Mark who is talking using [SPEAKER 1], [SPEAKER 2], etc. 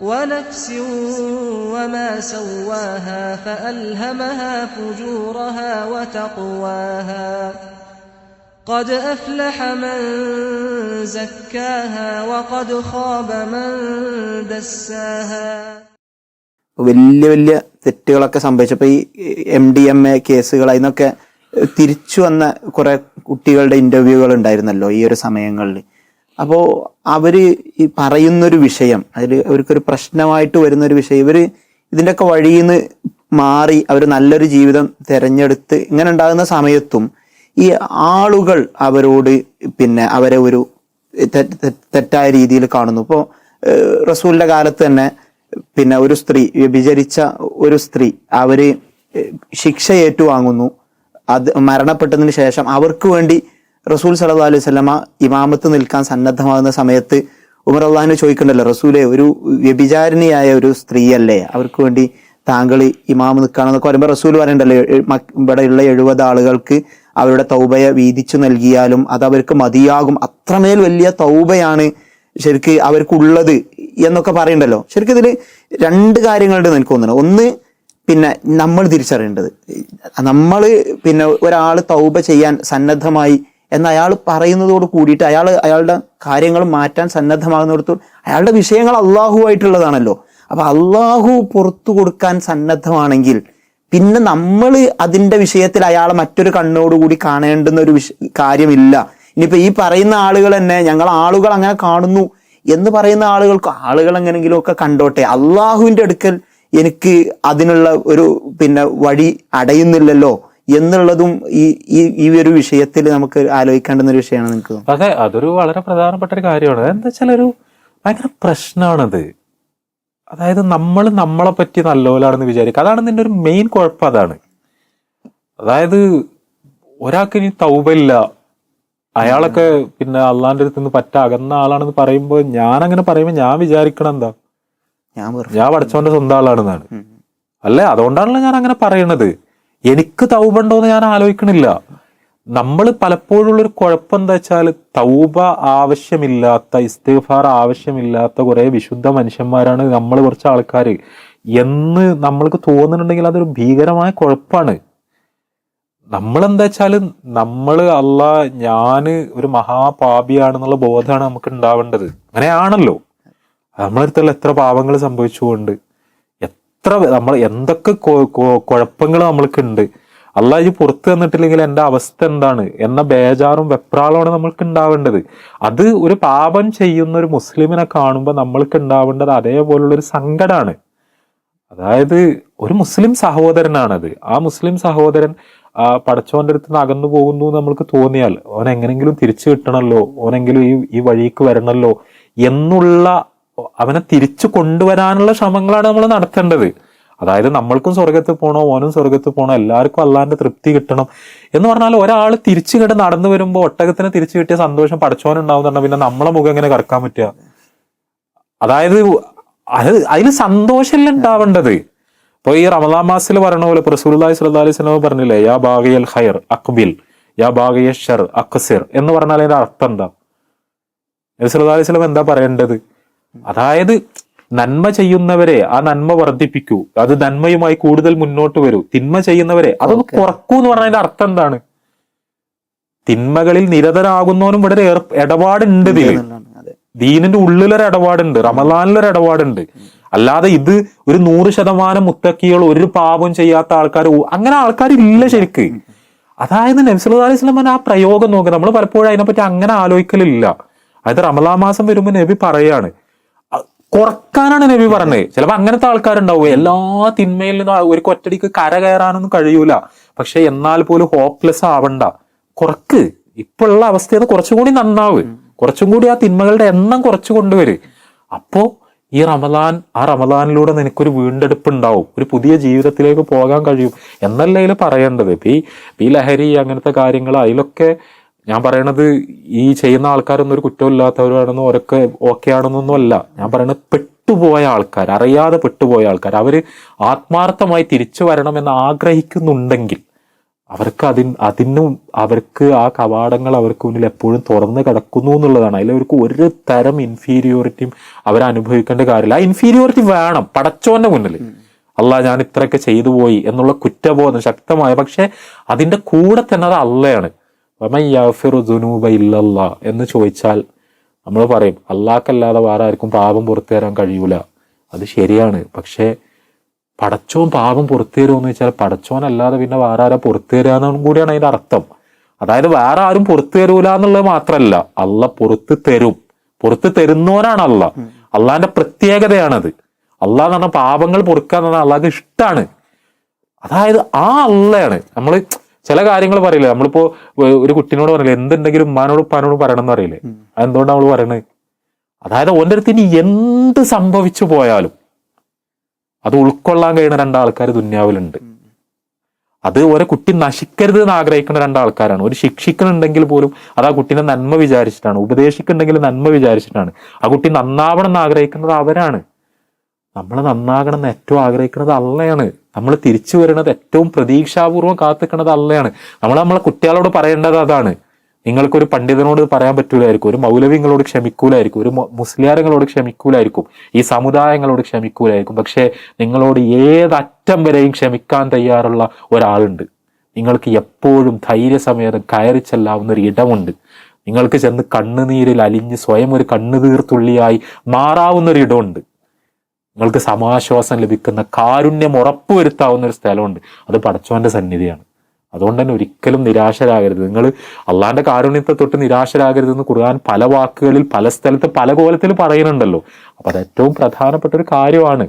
[SPEAKER 1] ونفس وما سواها فألهمها فجورها وتقواها قد أفلح من زكاها وقد خاب من دساها
[SPEAKER 2] വലിയ വലിയ തെറ്റുകളൊക്കെ സംഭവിച്ചപ്പോൾ ഈ എം ഡി എം എ കേസുകൾ അതിനൊക്കെ തിരിച്ചു വന്ന കുറെ കുട്ടികളുടെ ഇന്റർവ്യൂകൾ ഉണ്ടായിരുന്നല്ലോ ഈ ഒരു സമയങ്ങളിൽ അപ്പോൾ അവർ ഈ പറയുന്നൊരു വിഷയം അതിൽ അവർക്കൊരു പ്രശ്നമായിട്ട് വരുന്ന ഒരു വിഷയം ഇവർ ഇതിന്റെയൊക്കെ വഴിയിൽ നിന്ന് മാറി അവർ നല്ലൊരു ജീവിതം തിരഞ്ഞെടുത്ത് ഇങ്ങനെ ഉണ്ടാകുന്ന സമയത്തും ഈ ആളുകൾ അവരോട് പിന്നെ അവരെ ഒരു തെറ്റായ രീതിയിൽ കാണുന്നു. ഇപ്പോൾ റസൂലിന്റെ കാലത്ത് തന്നെ പിന്നെ ഒരു സ്ത്രീ വ്യഭിചരിച്ച ഒരു സ്ത്രീ അവർ ശിക്ഷ ഏറ്റുവാങ്ങുന്നു അത് മരണപ്പെട്ടതിന് ശേഷം അവർക്ക് വേണ്ടി റസൂൽ സല്ലല്ലാഹു അലൈഹി സ്വലമ ഇമാമത്ത് നിൽക്കാൻ സന്നദ്ധമാകുന്ന സമയത്ത് ഉമർ അള്ളാഹിനെ ചോദിക്കണ്ടല്ലോ റസൂലെ ഒരു വ്യഭിചാരിണിയായ ഒരു സ്ത്രീയല്ലേ? അവർക്ക് വേണ്ടി താങ്കൾ ഇമാമ് നിൽക്കുകയാണെന്നൊക്കെ പറയുമ്പോൾ റസൂൽ പറയണ്ടല്ലോ ഇവിടെയുള്ള എഴുപത് ആളുകൾക്ക് അവരുടെ തൗബയെ വീതിച്ചു നൽകിയാലും അത് അവർക്ക് മതിയാകും. അത്രമേൽ വലിയ തൗബയാണ് ശരിക്ക് അവർക്കുള്ളത് എന്നൊക്കെ പറയണ്ടല്ലോ. ശരിക്കും ഇതിൽ രണ്ട് കാര്യങ്ങളുണ്ട് എനിക്ക് തോന്നുന്നു. ഒന്ന് പിന്നെ നമ്മൾ തിരിച്ചറിയേണ്ടത്. നമ്മൾ പിന്നെ ഒരാൾ തൗബ ചെയ്യാൻ സന്നദ്ധമായി എന്ന് അയാൾ പറയുന്നതോട് കൂടിയിട്ട് അയാൾ അയാളുടെ കാര്യങ്ങൾ മാറ്റാൻ സന്നദ്ധമാകുന്നിടത്തോട് അയാളുടെ വിഷയങ്ങൾ അള്ളാഹുവായിട്ടുള്ളതാണല്ലോ. അപ്പോൾ അള്ളാഹു പുറത്തു കൊടുക്കാൻ സന്നദ്ധമാണെങ്കിൽ പിന്നെ നമ്മൾ അതിന്റെ വിഷയത്തിൽ അയാളെ മറ്റൊരു കണ്ണോടുകൂടി കാണേണ്ടുന്ന ഒരു വിഷ കാര്യമില്ല. ഇനിയിപ്പോൾ ഈ പറയുന്ന ആളുകൾ തന്നെ ഞങ്ങൾ ആളുകൾ അങ്ങനെ കാണുന്നു എന്ന് പറയുന്ന ആളുകൾക്ക് ആളുകൾ എങ്ങനെങ്കിലും ഒക്കെ കണ്ടോട്ടെ. അള്ളാഹുവിന്റെ അടുക്കൽ എനിക്ക് അതിനുള്ള ഒരു പിന്നെ വഴി അടയുന്നില്ലല്ലോ. എന്നുള്ളതും ഈ ഈ ഈ ഒരു വിഷയത്തിൽ നമുക്ക് ആലോചിക്കേണ്ടുന്ന ഒരു വിഷയമാണ് നിങ്ങൾക്ക്
[SPEAKER 3] അതെ അതൊരു വളരെ പ്രധാനപ്പെട്ട ഒരു കാര്യമാണ്. എന്താ വെച്ചാൽ ഒരു ഭയങ്കര പ്രശ്നമാണത് അതായത് നമ്മൾ നമ്മളെ പറ്റി നല്ലപോലാണെന്ന് വിചാരിക്കുക. അതാണ് നിന്റെ ഒരു മെയിൻ കുഴപ്പം അതാണ്. അതായത് ഒരാൾക്ക് ഇനി തൗബല്ല അയാളൊക്കെ പിന്നെ അള്ളാന്റെ അടുത്ത് നിന്ന് പറ്റ അകന്ന ആളാണെന്ന് പറയുമ്പോൾ ഞാൻ അങ്ങനെ പറയുമ്പോൾ ഞാൻ വിചാരിക്കണം എന്താ?
[SPEAKER 2] ഞാൻ
[SPEAKER 3] ഞാൻ പഠിച്ചവന്റെ സ്വന്തം ആളാണെന്നാണ്. അല്ലേ? അതുകൊണ്ടാണല്ലോ ഞാൻ അങ്ങനെ പറയണത്. എനിക്ക് തൗബുണ്ടോ എന്ന് ഞാൻ ആലോചിക്കണില്ല. നമ്മൾ പലപ്പോഴുള്ളൊരു കുഴപ്പം എന്താ വെച്ചാൽ തൗബ ആവശ്യമില്ലാത്ത ഇസ്തിഫാർ ആവശ്യമില്ലാത്ത കുറേ വിശുദ്ധ മനുഷ്യന്മാരാണ് നമ്മൾ കുറച്ച് ആൾക്കാർ. എന്ന് നമ്മൾക്ക് തോന്നുന്നുണ്ടെങ്കിൽ അതൊരു ഭീകരമായ കുഴപ്പമാണ്. നമ്മളെന്താ വെച്ചാൽ നമ്മൾ അല്ല ഞാൻ ഒരു മഹാപാപിയാണെന്നുള്ള ബോധമാണ് നമുക്ക് ഉണ്ടാവേണ്ടത്. അങ്ങനെയാണല്ലോ. നമ്മളടുത്തുള്ള എത്ര പാപങ്ങൾ സംഭവിച്ചുകൊണ്ട് എത്ര നമ്മൾ എന്തൊക്കെ കുഴപ്പങ്ങൾ നമ്മൾക്കുണ്ട്. അല്ല ഇത് പുറത്തു തന്നിട്ടില്ലെങ്കിൽ എന്റെ അവസ്ഥ എന്താണ്? എന്ന ബേജാറും വെപ്രാളമാണ് നമ്മൾക്ക് ഉണ്ടാവേണ്ടത്. അത് ഒരു പാപം ചെയ്യുന്ന ഒരു മുസ്ലിമിനെ കാണുമ്പോൾ നമ്മൾക്ക് ഉണ്ടാവേണ്ടത് അതേപോലുള്ള ഒരു സങ്കടമാണ് അതായത് ഒരു മുസ്ലിം സഹോദരനാണത്. ആ മുസ്ലിം സഹോദരൻ പടച്ചോന്റെ അടുത്ത് നിന്ന് അകന്നു പോകുന്നു നമ്മൾക്ക് തോന്നിയാൽ ഓൻ എങ്ങനെങ്കിലും തിരിച്ചു കിട്ടണമല്ലോ ഓനെങ്കിലും ഈ ഈ വഴിക്ക് വരണമല്ലോ എന്നുള്ള അവനെ തിരിച്ചു കൊണ്ടുവരാനുള്ള ശ്രമങ്ങളാണ് നമ്മൾ നടത്തേണ്ടത്. അതായത് നമ്മൾക്കും സ്വർഗത്ത് പോകണോ ഓനും സ്വർഗത്ത് പോകണോ എല്ലാവർക്കും അല്ലാന്റെ തൃപ്തി കിട്ടണം എന്ന് പറഞ്ഞാൽ ഒരാൾ തിരിച്ചു കിട്ട് നടന്നു വരുമ്പോൾ ഒട്ടകത്തിന് തിരിച്ചു കിട്ടിയ സന്തോഷം പഠിച്ചോനുണ്ടാവുന്നുണ്ടോ പിന്നെ നമ്മളെ മുഖം എങ്ങനെ കറക്കാൻ പറ്റുക? അതായത് അത് അതിൽ സന്തോഷമല്ല ഉണ്ടാവേണ്ടത്. ഇപ്പൊ ഈ റമദാൻ മാസത്തിൽ പറയണ പോലെ പ്രസൂലി സ്വല്ലല്ലാഹി അലൈഹി വസല്ലം പറഞ്ഞില്ലേ യാ ബാഗിയൽ ഖൈർ അക്ബിൽ. യാ ബാഗിയ ഷർ അക്സിർ. എന്ന് പറഞ്ഞാൽ അതിന്റെ അർത്ഥം എന്താ? നബി അലൈഹി വസല്ലം എന്താ പറയേണ്ടത്? അതായത് നന്മ ചെയ്യുന്നവരെ ആ നന്മ വർദ്ധിപ്പിക്കൂ. അത് നന്മയുമായി കൂടുതൽ മുന്നോട്ട് വരൂ. തിന്മ ചെയ്യുന്നവരെ അതൊന്ന് കുറക്കൂ എന്ന് പറഞ്ഞതിന്റെ അർത്ഥം എന്താണ്? തിന്മകളിൽ നിരതരാകുന്നവനും ഇവിടെ ഇടപാടുണ്ട് ഇതിൽ. ദീനിന്റെ ഉള്ളിലൊരു ഇടപാടുണ്ട് റമദാനിലൊരു ഇടപാടുണ്ട്. അല്ലാതെ ഇത് ഒരു നൂറ് ശതമാനം മുത്തക്കികൾ ഒരു പാപം ചെയ്യാത്ത ആൾക്കാർ അങ്ങനെ ആൾക്കാരില്ല ശരിക്ക്. അതായത് നബ്സല്ലാ അലൈഹി സ്വലം ആ പ്രയോഗം നോക്കുക നമ്മൾ പലപ്പോഴും അതിനെപ്പറ്റി അങ്ങനെ ആലോചിക്കലില്ല. അതായത് റമദാ മാസം വരുമ്പോൾ നബി പറയാണ് കുറക്കാനാണ് നബി പറഞ്ഞത്. ചിലപ്പോ അങ്ങനത്തെ ആൾക്കാരുണ്ടാവും. എല്ലാ തിന്മയിൽ നിന്നും ഒരു കൊറ്റടിക്ക് കര കയറാനൊന്നും കഴിയൂല. പക്ഷെ എന്നാൽ പോലും ഹോപ്പ്ലെസ് ആവണ്ട. കുറക്ക്. ഇപ്പോഴുള്ള അവസ്ഥയിൽ കുറച്ചും കൂടി നന്നാവ്. കുറച്ചും കൂടി ആ തിന്മകളുടെ എണ്ണം കുറച്ചു കൊണ്ടുവരും. അപ്പോ ഈ റമദാൻ ആ റമദാനിലൂടെ നിനക്കൊരു വീണ്ടെടുപ്പ് ഉണ്ടാവും ഒരു പുതിയ ജീവിതത്തിലേക്ക് പോകാൻ കഴിയും. എന്നല്ലേ ഇതിൽ പറയേണ്ടത്? ഈ ഈ ലഹരി അങ്ങനത്തെ കാര്യങ്ങൾ അതിലൊക്കെ ഞാൻ പറയണത് ഈ ചെയ്യുന്ന ആൾക്കാരൊന്നും ഒരു കുറ്റമില്ലാത്തവരാണെന്നും അവരൊക്കെ ഓക്കെ ആണെന്നൊന്നും അല്ല. ഞാൻ പറയണത് പെട്ടുപോയ ആൾക്കാർ അറിയാതെ പെട്ടുപോയ ആൾക്കാർ. അവർ ആത്മാർത്ഥമായി തിരിച്ചു വരണമെന്ന് ആഗ്രഹിക്കുന്നുണ്ടെങ്കിൽ അവർക്ക് അതിന് അതിനും അവർക്ക് ആ കവാടങ്ങൾ അവർക്ക് മുന്നിൽ എപ്പോഴും തുറന്ന് കിടക്കുന്നു എന്നുള്ളതാണ്. അതിൽ അവർക്ക് ഒരു തരം ഇൻഫീരിയോറിറ്റിയും അവരനുഭവിക്കേണ്ട കാര്യമില്ല. ആ ഇൻഫീരിയോറിറ്റി വേണം പടച്ചോന്റെ മുന്നിൽ. അല്ല ഞാൻ ഇത്രയൊക്കെ ചെയ്തു പോയി എന്നുള്ള കുറ്റബോധം ശക്തമായ പക്ഷെ അതിന്റെ കൂടെ തന്നെ അത് അള്ളയാണ്. ദുനൂബ ഇല്ലല്ലാ എന്ന് ചോദിച്ചാൽ നമ്മൾ പറയും അള്ളാഹ്ക്കല്ലാതെ വേറെ ആർക്കും പാപം പുറത്തു തരാൻ കഴിയൂല. അത് ശരിയാണ്. പക്ഷേ പടച്ചോൻ പാപം പുറത്തു തരുമെന്ന് വെച്ചാൽ പടച്ചോൻ അല്ലാതെ പിന്നെ വേറെ ആരാ പുറത്തു തരാന്നും കൂടിയാണ് അതിന്റെ അർത്ഥം. അതായത് വേറെ ആരും പുറത്തു തരൂല എന്നുള്ളത് മാത്രമല്ല അല്ല പുറത്ത് തരും. പുറത്ത് തരുന്നവനാണ് അല്ല അള്ളാന്റെ പ്രത്യേകതയാണത്. അള്ളാഹ് എന്ന് പറഞ്ഞാൽ പാപങ്ങൾ പൊറുക്കുക എന്ന് പറഞ്ഞാൽ അള്ളാഹ് ഇഷ്ടമാണ് അതായത് ആ അള്ളയാണ് നമ്മൾ ചില കാര്യങ്ങൾ പറയില്ല? നമ്മളിപ്പോ ഒരു കുട്ടിനോട് പറയില്ല എന്തുണ്ടെങ്കിലും ഉമ്മാനോട് ഉപ്പാനോട് പറയണം എന്ന് പറയില്ലേ അതെന്തുകൊണ്ടാണ് നമ്മൾ പറയണത് അതായത് ഓന്റെ അടുത്ത് ഇനി എന്ത് സംഭവിച്ചു പോയാലും അത് ഉൾക്കൊള്ളാൻ കഴിയുന്ന രണ്ടാൾക്കാർ ദുന്യാവിലുണ്ട്. അത് ഒരു കുട്ടി നശിക്കരുത് എന്ന് ആഗ്രഹിക്കുന്ന രണ്ടാൾക്കാരാണ്. ഒരു ശിക്ഷിക്കുന്നുണ്ടെങ്കിൽ പോലും അത് ആ കുട്ടീനെ നന്മ വിചാരിച്ചിട്ടാണ്. ഉപദേശിക്കുന്നുണ്ടെങ്കിൽ നന്മ വിചാരിച്ചിട്ടാണ്. ആ കുട്ടി നന്നാവണം എന്ന് ആഗ്രഹിക്കുന്നത് അവരാണ്. നമ്മൾ നന്നാകണം എന്ന് ഏറ്റവും ആഗ്രഹിക്കുന്നത് അള്ളയാണ്. നമ്മൾ തിരിച്ചു വരുന്നത് ഏറ്റവും പ്രതീക്ഷാപൂർവം കാത്തിക്കണത് അല്ലയാണ് നമ്മൾ നമ്മളെ കുട്ടികളോട് പറയേണ്ടത് അതാണ്. നിങ്ങൾക്കൊരു പണ്ഡിതനോട് പറയാൻ പറ്റൂലായിരിക്കും. ഒരു മൗലവിങ്ങളോട് ക്ഷമിക്കൂലായിരിക്കും. ഒരു മുസ്ലിയാരങ്ങളോട് ക്ഷമിക്കൂലായിരിക്കും. ഈ സമുദായങ്ങളോട് ക്ഷമിക്കൂലായിരിക്കും. പക്ഷേ നിങ്ങളോട് ഏതറ്റം വരെയും ക്ഷമിക്കാൻ തയ്യാറുള്ള ഒരാളുണ്ട്. നിങ്ങൾക്ക് എപ്പോഴും ധൈര്യസമേതം കയറി ചെല്ലാവുന്ന ഒരു ഇടമുണ്ട്. നിങ്ങൾക്ക് ചെന്ന് കണ്ണുനീരിൽ അലിഞ്ഞ് സ്വയം ഒരു കണ്ണുതീർത്തുള്ളിയായി മാറാവുന്ന ഒരു ഇടമുണ്ട്. നിങ്ങൾക്ക് സമാശ്വാസം ലഭിക്കുന്ന കാരുണ്യം ഉറപ്പുവരുത്താവുന്ന ഒരു സ്ഥലമുണ്ട്. അത് പടച്ചവന്റെ സന്നിധിയാണ്. അതുകൊണ്ട് തന്നെ ഒരിക്കലും നിരാശരാകരുത്. നിങ്ങൾ അള്ളാന്റെ കാരുണ്യത്തെ തൊട്ട് നിരാശരാകരുതെന്ന് ഖുർആൻ പല വാക്കുകളിൽ പല സ്ഥലത്ത് പല കോലത്തിൽ പറയുന്നുണ്ടല്ലോ. അപ്പൊ അത് ഏറ്റവും പ്രധാനപ്പെട്ട ഒരു കാര്യമാണ്.